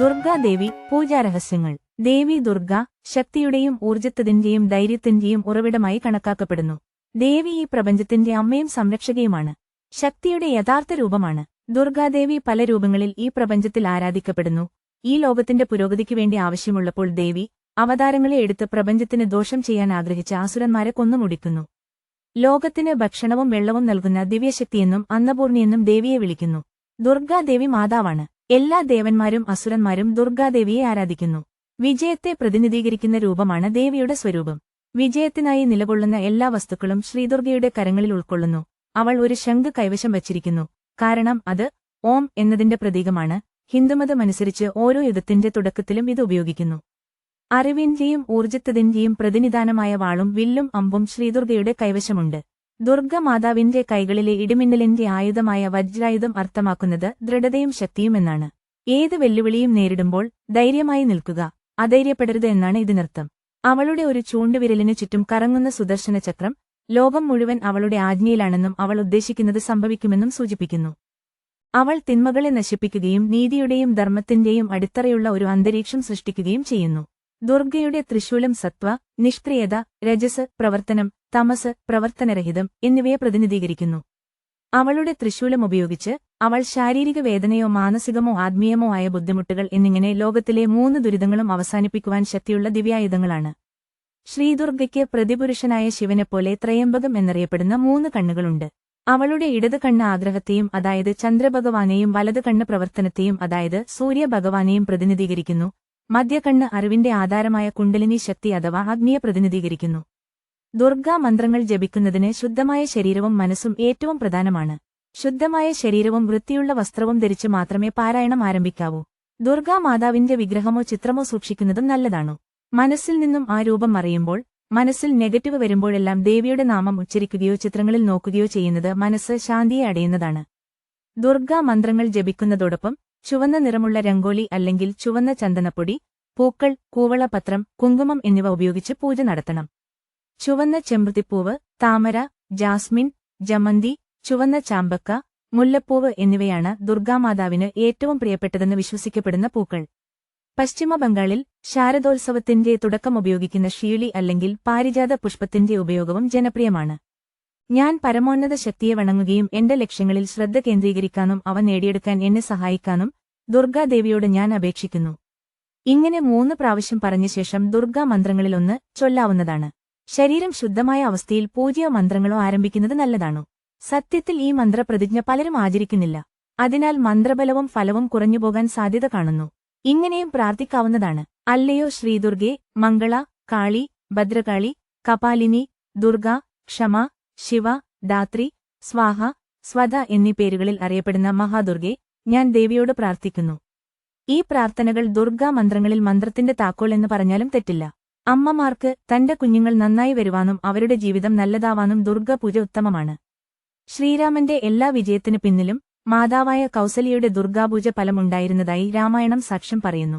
ദുർഗാദേവി പൂജാരഹസ്യങ്ങൾ ദേവി ദുർഗ ശക്തിയുടെയും ഊർജത്തതിന്റെയും ധൈര്യത്തിന്റെയും ഉറവിടമായി കണക്കാക്കപ്പെടുന്നു. ദേവി ഈ പ്രപഞ്ചത്തിന്റെ അമ്മയും സംരക്ഷകയുമാണ്. ശക്തിയുടെ യഥാർത്ഥ രൂപമാണ്. ദുർഗാദേവി പല രൂപങ്ങളിൽ ഈ പ്രപഞ്ചത്തിൽ ആരാധിക്കപ്പെടുന്നു. ഈ ലോകത്തിന്റെ പുരോഗതിക്ക് വേണ്ടി ആവശ്യമുള്ളപ്പോൾ ദേവി അവതാരങ്ങളെ എടുത്ത് പ്രപഞ്ചത്തിന് ദോഷം ചെയ്യാൻ ആഗ്രഹിച്ച ആസുരന്മാരെ കൊന്നുമുടിക്കുന്നു ലോകത്തിന് ഭക്ഷണവും വെള്ളവും നൽകുന്ന ദിവ്യശക്തിയെന്നും അന്നപൂർണിയെന്നും ദേവിയെ വിളിക്കുന്നു. ദുർഗാദേവി മാതാവാണ്. എല്ലാ ദേവന്മാരും അസുരന്മാരും ദുർഗാദേവിയെ ആരാധിക്കുന്നു. വിജയത്തെ പ്രതിനിധീകരിക്കുന്ന രൂപമാണ് ദേവിയുടെ സ്വരൂപം. വിജയത്തിനായി നിലകൊള്ളുന്ന എല്ലാ വസ്തുക്കളും ശ്രീദുർഗയുടെ കരങ്ങളിൽ ഉൾക്കൊള്ളുന്നു. അവൾ ഒരു ശംഖ് കൈവശം വച്ചിരിക്കുന്നു. കാരണം അത് ഓം എന്നതിന്റെ പ്രതീകമാണ്. ഹിന്ദുമതമനുസരിച്ച് ഓരോ യുദ്ധത്തിന്റെ തുടക്കത്തിലും ഇത് ഉപയോഗിക്കുന്നു. അറിവിന്റെയും ഊർജത്തതിന്റെയും പ്രതിനിധാനമായ വാളും വില്ലും അമ്പും ശ്രീദുർഗയുടെ കൈവശമുണ്ട്. ദുർഗ മാതാവിന്റെ കൈകളിലെ ഇടിമിന്നലിന്റെ ആയുധമായ വജ്രായുധം അർത്ഥമാക്കുന്നത് ദൃഢതയും ശക്തിയും എന്നാണ്. ഏത് വെല്ലുവിളിയും നേരിടുമ്പോൾ ധൈര്യമായി നിൽക്കുക അധൈര്യപ്പെടരുത് എന്നാണ് ഇതിനർത്ഥം അവളുടെ ഒരു ചൂണ്ടുവിരലിനു ചുറ്റും കറങ്ങുന്ന സുദർശന ചക്രം ലോകം മുഴുവൻ അവളുടെ ആജ്ഞയിലാണെന്നും അവൾ ഉദ്ദേശിക്കുന്നത് സംഭവിക്കുമെന്നും സൂചിപ്പിക്കുന്നു. അവൾ തിന്മകളെ നശിപ്പിക്കുകയും നീതിയുടെയും ധർമ്മത്തിന്റെയും അടിത്തറയുള്ള ഒരു അന്തരീക്ഷം സൃഷ്ടിക്കുകയും ചെയ്യുന്നു. ദുർഗയുടെ തൃശൂലം സത്വ നിഷ്ക്രിയത രജസ് പ്രവർത്തനം തമസ് പ്രവർത്തനരഹിതം എന്നിവയെ പ്രതിനിധീകരിക്കുന്നു. അവളുടെ തൃശൂലം ഉപയോഗിച്ച് അവൾ ശാരീരിക വേദനയോ മാനസികമോ ആത്മീയമോ ആയ ബുദ്ധിമുട്ടുകൾ എന്നിങ്ങനെ ലോകത്തിലെ മൂന്ന് ദുരിതങ്ങളും അവസാനിപ്പിക്കുവാൻ ശക്തിയുള്ള ദിവ്യായുധങ്ങളാണ്. ശ്രീദുർഗയ്ക്ക് പ്രതിപുരുഷനായ ശിവനെപ്പോലെ ത്രയംബകം എന്നറിയപ്പെടുന്ന മൂന്ന് കണ്ണുകളുണ്ട്. അവളുടെ ഇടത് കണ്ണ് ആഗ്രഹത്തെയും അതായത് ചന്ദ്രഭഗവാനെയും വലത് കണ്ണ് പ്രവർത്തനത്തെയും അതായത് സൂര്യഭഗവാനെയും പ്രതിനിധീകരിക്കുന്നു. മധ്യകണ്ണ് അറിവിന്റെ ആധാരമായ കുണ്ടലിനി ശക്തി അഥവാ അഗ്നിയെ പ്രതിനിധീകരിക്കുന്നു. ദുർഗാ മന്ത്രങ്ങൾ ജപിക്കുന്നതിന് ശുദ്ധമായ ശരീരവും മനസ്സും ഏറ്റവും പ്രധാനമാണ്. ശുദ്ധമായ ശരീരവും വൃത്തിയുള്ള വസ്ത്രവും ധരിച്ച് മാത്രമേ പാരായണം ആരംഭിക്കാവൂ. ദുർഗാ മാതാവിന്റെ വിഗ്രഹമോ ചിത്രമോ സൂക്ഷിക്കുന്നതും നല്ലതാണു. മനസ്സിൽ നിന്നും ആ രൂപം അറിയുമ്പോൾ മനസ്സിൽ നെഗറ്റീവ് വരുമ്പോഴെല്ലാം ദേവിയുടെ നാമം ഉച്ചരിക്കുകയോ ചിത്രങ്ങളിൽ നോക്കുകയോ ചെയ്യുന്നത് മനസ്സ് ശാന്തിയെ അടയുന്നതാണ്. ദുർഗാ മന്ത്രങ്ങൾ ജപിക്കുന്നതോടൊപ്പം ചുവന്ന നിറമുള്ള രംഗോലി അല്ലെങ്കിൽ ചുവന്ന ചന്ദനപ്പൊടി പൂക്കൾ കൂവളപത്രം കുങ്കുമം എന്നിവ ഉപയോഗിച്ച് പൂജ നടത്തണം. ചുവന്ന ചെമ്പൃത്തിപ്പൂവ് താമര ജാസ്മിൻ ജമന്തി ചുവന്ന ചാമ്പക്ക മുല്ലപ്പൂവ് എന്നിവയാണ് ദുർഗാമാതാവിന് ഏറ്റവും പ്രിയപ്പെട്ടതെന്ന് വിശ്വസിക്കപ്പെടുന്ന പൂക്കൾ. പശ്ചിമ ബംഗാളിൽ ശാരദോത്സവത്തിന്റെ തുടക്കം ഉപയോഗിക്കുന്ന ഷീലി അല്ലെങ്കിൽ പാരിജാത പുഷ്പത്തിന്റെ ഉപയോഗവും ജനപ്രിയമാണ്. ഞാൻ പരമോന്നത ശക്തിയെ വണങ്ങുകയും എന്റെ ലക്ഷ്യങ്ങളിൽ ശ്രദ്ധ കേന്ദ്രീകരിക്കാനും അവ നേടിയെടുക്കാൻ എന്നെ സഹായിക്കാനും ദുർഗാദേവിയോട് ഞാൻ അപേക്ഷിക്കുന്നു. ഇങ്ങനെ മൂന്ന് പ്രാവശ്യം പറഞ്ഞ ശേഷം ദുർഗാ മന്ത്രങ്ങളിലൊന്ന് ചൊല്ലാവുന്നതാണ്. ശരീരം ശുദ്ധമായ അവസ്ഥയിൽ പൂജയോ മന്ത്രങ്ങളോ ആരംഭിക്കുന്നത് നല്ലതാണു? സത്യത്തിൽ ഈ മന്ത്രപ്രതിജ്ഞ പലരും ആചരിക്കുന്നില്ല. അതിനാൽ മന്ത്രബലവും ഫലവും കുറഞ്ഞുപോകാൻ സാധ്യത കാണുന്നു. ഇങ്ങനെയും പ്രാർത്ഥിക്കാവുന്നതാണ്. അല്ലയോ ശ്രീദുർഗെ മംഗള കാളി ഭദ്രകാളി കപാലിനി ദുർഗ ക്ഷമ ശിവ ദാത്രി സ്വാഹ സ്വത എന്നീ പേരുകളിൽ അറിയപ്പെടുന്ന മഹാദുർഗെ ഞാൻ ദേവിയോട് പ്രാർത്ഥിക്കുന്നു. ഈ പ്രാർത്ഥനകൾ ദുർഗാ മന്ത്രങ്ങളിൽ മന്ത്രത്തിന്റെ താക്കോൽ എന്ന് പറഞ്ഞാലും തെറ്റില്ല. അമ്മമാർക്ക് തന്റെ കുഞ്ഞുങ്ങൾ നന്നായി വരുവാനും അവരുടെ ജീവിതം നല്ലതാവാനും ദുർഗ പൂജ ഉത്തമമാണ്. ശ്രീരാമന്റെ എല്ലാ വിജയത്തിനു പിന്നിലും മാതാവായ കൗസല്യയുടെ ദുർഗാപൂജ ഫലമുണ്ടായിരുന്നതായി രാമായണം സാക്ഷ്യം പറയുന്നു.